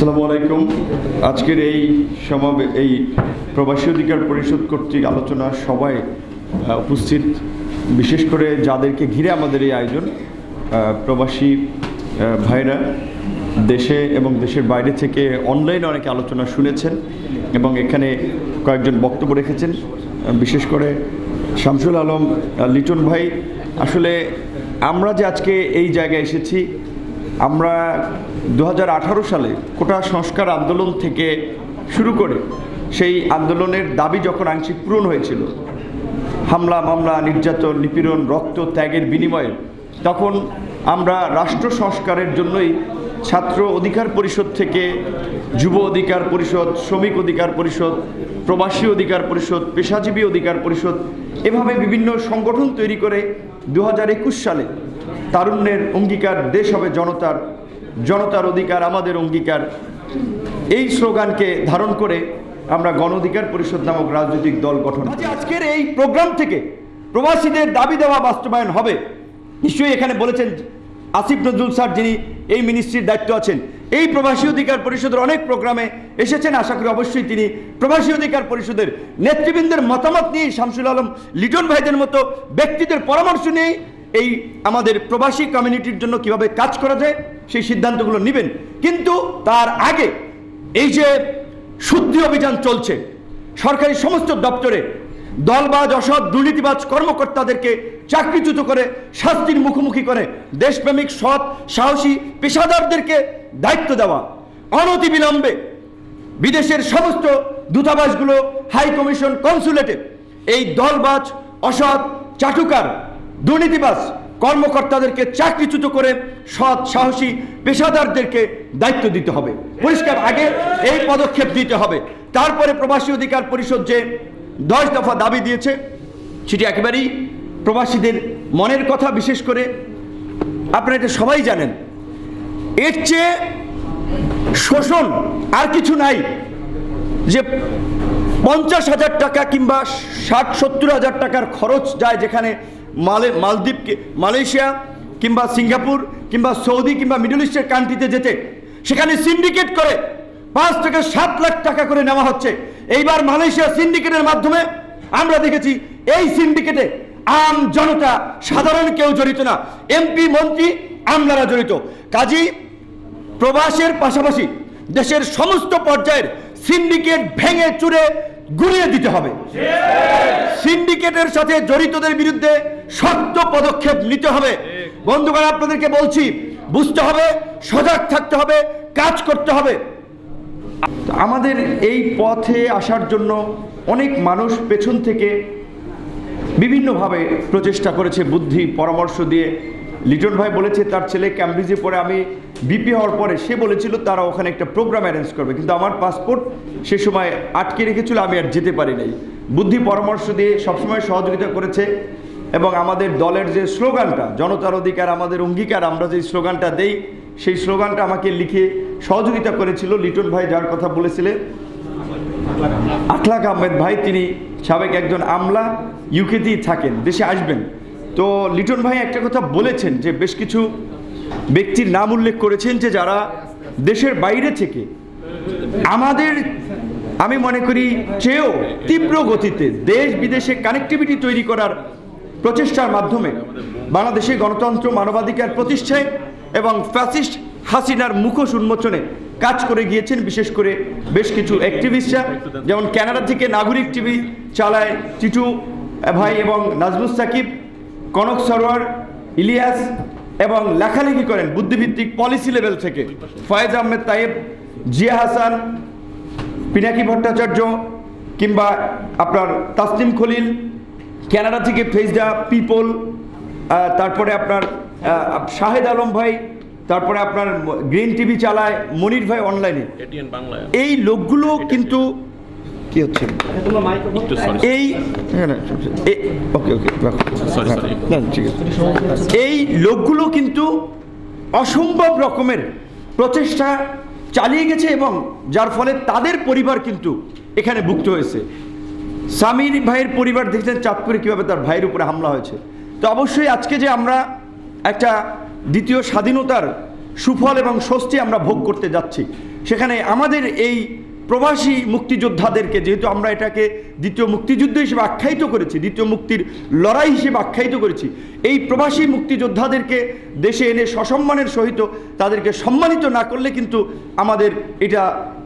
আসসালামু আলাইকুম। আজকের এই সমাবে, এই প্রবাসী অধিকার পরিষদ কর্তৃক আলোচনা সবাই উপস্থিত, বিশেষ করে যাদেরকে ঘিরে আমাদের এই আয়োজন প্রবাসী ভাইরা, দেশে এবং দেশের বাইরে থেকে অনলাইনে অনেকে আলোচনা শুনেছেন এবং এখানে কয়েকজন বক্তব্য রেখেছেন। বিশেষ করে শামসুল আলম লিটন ভাই, আসলে আমরা যে আজকে এই জায়গায় এসেছি আমরা দু হাজার আঠারো সালে কোটা সংস্কার আন্দোলন থেকে শুরু করে সেই আন্দোলনের দাবি যখন আংশিক পূরণ হয়েছিল, হামলা, মামলা, নির্যাতন, নিপীড়ন, রক্ত, ত্যাগের বিনিময়ে, তখন আমরা রাষ্ট্র সংস্কারের জন্যই ছাত্র অধিকার পরিষদ থেকে যুব অধিকার পরিষদ, শ্রমিক অধিকার পরিষদ, প্রবাসী অধিকার পরিষদ, পেশাজীবী অধিকার পরিষদ, এভাবে বিভিন্ন সংগঠন তৈরি করে দু হাজার একুশ সালে তারুণ্যের অঙ্গীকার, দেশ হবে জনতার জনতার অধিকার, আমাদের অঙ্গীকার। এই স্লোগানকে ধারণ করে আমরা গণ অধিকার পরিষদ নামক রাজনৈতিক দল গঠন করি। আজকের এই প্রোগ্রাম থেকে প্রবাসীদের দাবি দেওয়া বাস্তবায়ন হবে। নিশ্চয়ই এখানে বলেছেন আসিফ নজরুল স্যার, যিনি এই মিনিস্ট্রির দায়িত্ব আছেন। এই প্রবাসী অধিকার পরিষদের অনেক প্রোগ্রামে এসেছেন। আশা করি অবশ্যই তিনি প্রবাসী অধিকার পরিষদের নেতৃবৃন্দের মতামত নিয়ে শামসুল আলম, লিটন ভাইদের মতো ব্যক্তিদের পরামর্শ নিয়ে এই আমাদের প্রবাসী কমিউনিটির জন্য কীভাবে কাজ করা যায়, সেই সিদ্ধান্তগুলো নেবেন। কিন্তু তার আগে এই যে শুদ্ধি অভিযান চলছে, সরকারি সমস্ত দপ্তরে দলবাজ, অসৎ, দুর্নীতিবাজ কর্মকর্তাদেরকে চাকরিচ্যুত করে, শাস্তির মুখোমুখি করে, দেশপ্রেমিক, সৎ, সাহসী পেশাদারদেরকে দায়িত্ব দেওয়া। অনতিবিলম্বে বিদেশের সমস্ত দূতাবাসগুলো হাই কমিশন কনসুলেটে এই দলবাজ, অসৎ, চাটুকার দুর্নীতিবাজ কর্মকর্তাদেরকে চাকরিচ্যুত করে সৎ, সাহসী পেশাদারদেরকে দায়িত্ব দিতে হবে। পরিষ্কার, আগে এই পদক্ষেপ দিতে হবে। তারপরে প্রবাসী অধিকার পরিষদ যে দশ দফা দাবি দিয়েছে, সেটি একেবারেই প্রবাসীদের মনের কথা, বিশেষ করে আপনারা এটা সবাই জানেন। এর চেয়ে শোষণ আর কিছু নাই যে পঞ্চাশ হাজার টাকা কিংবা ষাট, সত্তর হাজার টাকার খরচ যায় যেখানে মালে মালদ্বীপকে মালয়েশিয়া কিংবা সিঙ্গাপুর কিংবা সৌদি কিংবা মিডল ইস্টের কান্ট্রিতে যেতে সেখানে সিন্ডিকেট করে পাঁচ থেকে সাত লাখ টাকা করে নেওয়া হচ্ছে। এইবার মালয়েশিয়া সিন্ডিকেটের মাধ্যমে আমরা দেখেছি এই সিন্ডিকেটে আম জনতা সাধারণ কেউ জড়িত না। এমপি মন্ত্রী আমলারা জড়িত। কাজী প্রবাসের পাশাপাশি দেশের সমস্ত পর্যায়ের সিন্ডিকেট ভেঙে চুরে গুড়িয়ে দিতে হবে। সিন্ডিকেটের সাথে জড়িতদের বিরুদ্ধে শক্ত পদক্ষেপ নিতে হবে। বন্ধুগণ, আপনাদেরকে বলছি, বুঝতে হবে, সজাগ থাকতে হবে, কাজ করতে হবে। আমাদের এই পথে আসার জন্য অনেক মানুষ পেছন থেকে বিভিন্নভাবে প্রচেষ্টা করেছে বুদ্ধি পরামর্শ দিয়ে। লিটন ভাই বলেছে, তার ছেলে ক্যামব্রিজে পরে আমি বিপি হওয়ার পরে সে বলেছিল, তারা ওখানে একটা প্রোগ্রাম অ্যারেঞ্জ করবে। কিন্তু আমার পাসপোর্ট সে সময় আটকে রেখেছিল, আমি আর যেতে পারি নাই। বুদ্ধি পরামর্শ দিয়ে সবসময় সহযোগিতা করেছে। এবং আমাদের দলের যে স্লোগানটা, জনতার অধিকার, আমাদের অঙ্গীকার, আমরা যে স্লোগানটা দেই, সেই স্লোগানটা আমাকে লিখে সহযোগিতা করেছিল লিটন ভাই, যার কথা বলেছিলেন। আখলাক আহমেদ ভাই, তিনি সাবেক একজন আমলা ইউকেতেই থাকেন, দেশে আসবেন। তো লিটন ভাই একটা কথা বলেছেন যে, বেশ কিছু ব্যক্তির নাম উল্লেখ করেছেন যে, যারা দেশের বাইরে থেকে আমাদের, আমি মনে করি, চেয়েও তীব্র গতিতে দেশ বিদেশে কানেক্টিভিটি তৈরি করার প্রচেষ্টার মাধ্যমে বাংলাদেশে গণতন্ত্র, মানবাধিকার প্রতিষ্ঠায় এবং ফ্যাসিস্ট হাসিনার মুখোশ উন্মোচনে কাজ করে গিয়েছেন, বিশেষ করে বেশ কিছু অ্যাক্টিভিস্টরা যেমন কানাডা থেকে নাগরিক টিভি চালায় চিটু ভাই এবং নাজমুস সাকিব, কনক সরোয়ার, ইলিয়াস এবং লেখালেখি করেন বুদ্ধিভিত্তিক পলিসি লেভেল থেকে। ফয়েজ আহমেদ তাইব জিয়া হাসান, পিনাকি ভট্টাচার্য কিংবা আপনার তাসলিম খলিল কানাডা থেকে ফেস দ্য পিপল তারপরে আপনার শাহেদ আলম ভাই তারপরে আপনার গ্রিন টিভি চালায় মনির ভাই অনলাইনে এই লোকগুলো কিন্তু কি হচ্ছে? এই ওকে ওকে Sorry, sorry. ঠিক আছে। এই লোকগুলো কিন্তু অসম্ভব রকমের প্রচেষ্টা চালিয়ে গেছে এবং যার ফলে তাদের পরিবার কিন্তু এখানে ভুক্ত হয়েছে। সামির ভাইয়ের পরিবার দেখছেন করে কীভাবে তার ভাইয়ের উপরে হামলা হয়েছে। তো অবশ্যই আজকে যে আমরা একটা দ্বিতীয় স্বাধীনতার সুফল এবং স্বস্তি আমরা ভোগ করতে যাচ্ছি, সেখানে আমাদের এই প্রবাসী মুক্তিযোদ্ধাদেরকে, যেহেতু আমরা এটাকে দ্বিতীয় মুক্তিযুদ্ধ হিসেবে আখ্যায়িত করেছি, দ্বিতীয় মুক্তির লড়াই হিসেবে আখ্যায়িত করেছি, এই প্রবাসী মুক্তিযোদ্ধাদেরকে দেশে এনে সসম্মানের সহিত তাদেরকে সম্মানিত না করলে কিন্তু আমাদের এটা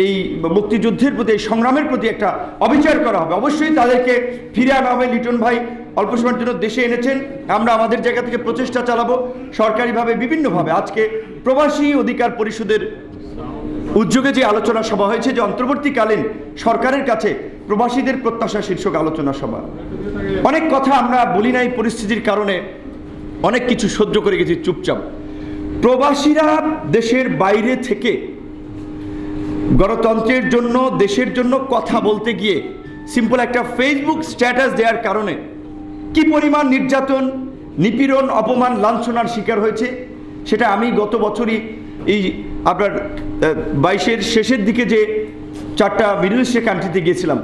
এই মুক্তিযুদ্ধের প্রতি, এই সংগ্রামের প্রতি একটা অবিচার করা হবে। অবশ্যই তাদেরকে ফিরে আনা হবে। লিটন ভাই অল্প সময়ের জন্য দেশে এনেছেন। আমরা আমাদের জায়গা থেকে প্রচেষ্টা চালাবো। সরকারিভাবে, বিভিন্নভাবে আজকে প্রবাসী অধিকার পরিষদের উদ্যোগে যে আলোচনা সভা হয়েছে, যে অন্তর্বর্তীকালীন সরকারের কাছে প্রবাসীদের প্রত্যাশা শীর্ষক আলোচনা সভা। অনেক কথা আমরা বলি নাই পরিস্থিতির কারণে, অনেক কিছু সহ্য করে গেছি চুপচাপ। প্রবাসীরা দেশের বাইরে থেকে গণতন্ত্রের জন্য, দেশের জন্য কথা বলতে গিয়ে সিম্পল একটা ফেসবুক স্ট্যাটাস দেওয়ার কারণে কি পরিমাণ নির্যাতন, নিপীড়ন, অপমান, লাঞ্ছনার শিকার হয়েছে, সেটা আমি গত বছরই এই আপনার বাইশের শেষের দিকে যে চারটা মিডল ইস্টের কান্ট্রিতে গিয়েছিলাম,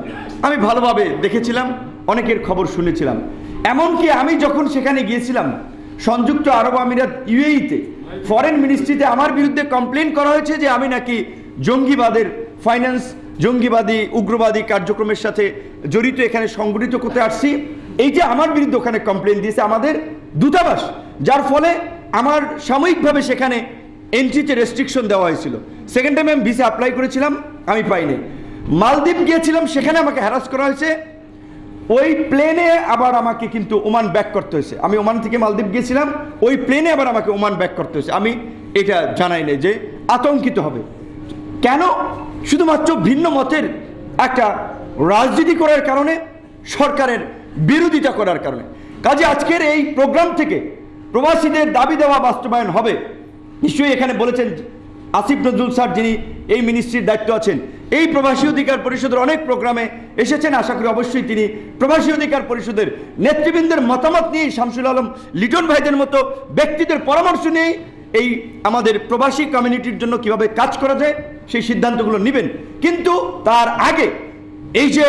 আমি ভালোভাবে দেখেছিলাম, অনেকের খবর শুনেছিলাম। এমনকি আমি যখন সেখানে গিয়েছিলাম, সংযুক্ত আরব আমিরাত ইউএইতে ফরেন মিনিস্ট্রিতে আমার বিরুদ্ধে কমপ্লেন করা হয়েছে যে আমি নাকি জঙ্গিবাদের ফাইন্যান্স জঙ্গিবাদী, উগ্রবাদী কার্যক্রমের সাথে জড়িত, এখানে সংগঠিত করতে আসছি। এই যে আমার বিরুদ্ধে ওখানে কমপ্লেন দিয়েছে আমাদের দূতাবাস, যার ফলে আমার সাময়িকভাবে সেখানে এন্ট্রিতে রেস্ট্রিকশন দেওয়া হয়েছিল। সেকেন্ড টাইম আমি ভিসা অ্যাপ্লাই করেছিলাম, আমি পাইনি। মালদ্বীপ গিয়েছিলাম, সেখানে আমাকে হ্যারাস করা হয়েছে। ওই প্লেনে আবার আমাকে কিন্তু ওমান ব্যাক করতে হয়েছে। আমি ওমান থেকে মালদ্বীপ গিয়েছিলাম, ওই প্লেনে আবার আমাকে ওমান ব্যাক করতে হয়েছে। আমি এটা জানাই নাই যে আতঙ্কিত হবে। কেন? শুধুমাত্র ভিন্ন মতের একটা রাজনীতি করার কারণে, সরকারের বিরোধিতা করার কারণে। কাজে আজকের এই প্রোগ্রাম থেকে প্রবাসীদের দাবি দেওয়া বাস্তবায়ন হবে। নিশ্চয়ই এখানে বলেছেন আসিফ নজরুল স্যার যিনি এই মিনিস্ট্রির দায়িত্ব আছেন। এই প্রবাসী অধিকার পরিষদের অনেক প্রোগ্রামে এসেছেন। আশা করি অবশ্যই তিনি প্রবাসী অধিকার পরিষদের নেতৃবৃন্দের মতামত নিয়ে শামসুল আলম, লিটন ভাইদের মতো ব্যক্তিদের পরামর্শ নিয়েই এই আমাদের প্রবাসী কমিউনিটির জন্য কীভাবে কাজ করা যায় সেই সিদ্ধান্তগুলো নেবেন। কিন্তু তার আগে এই যে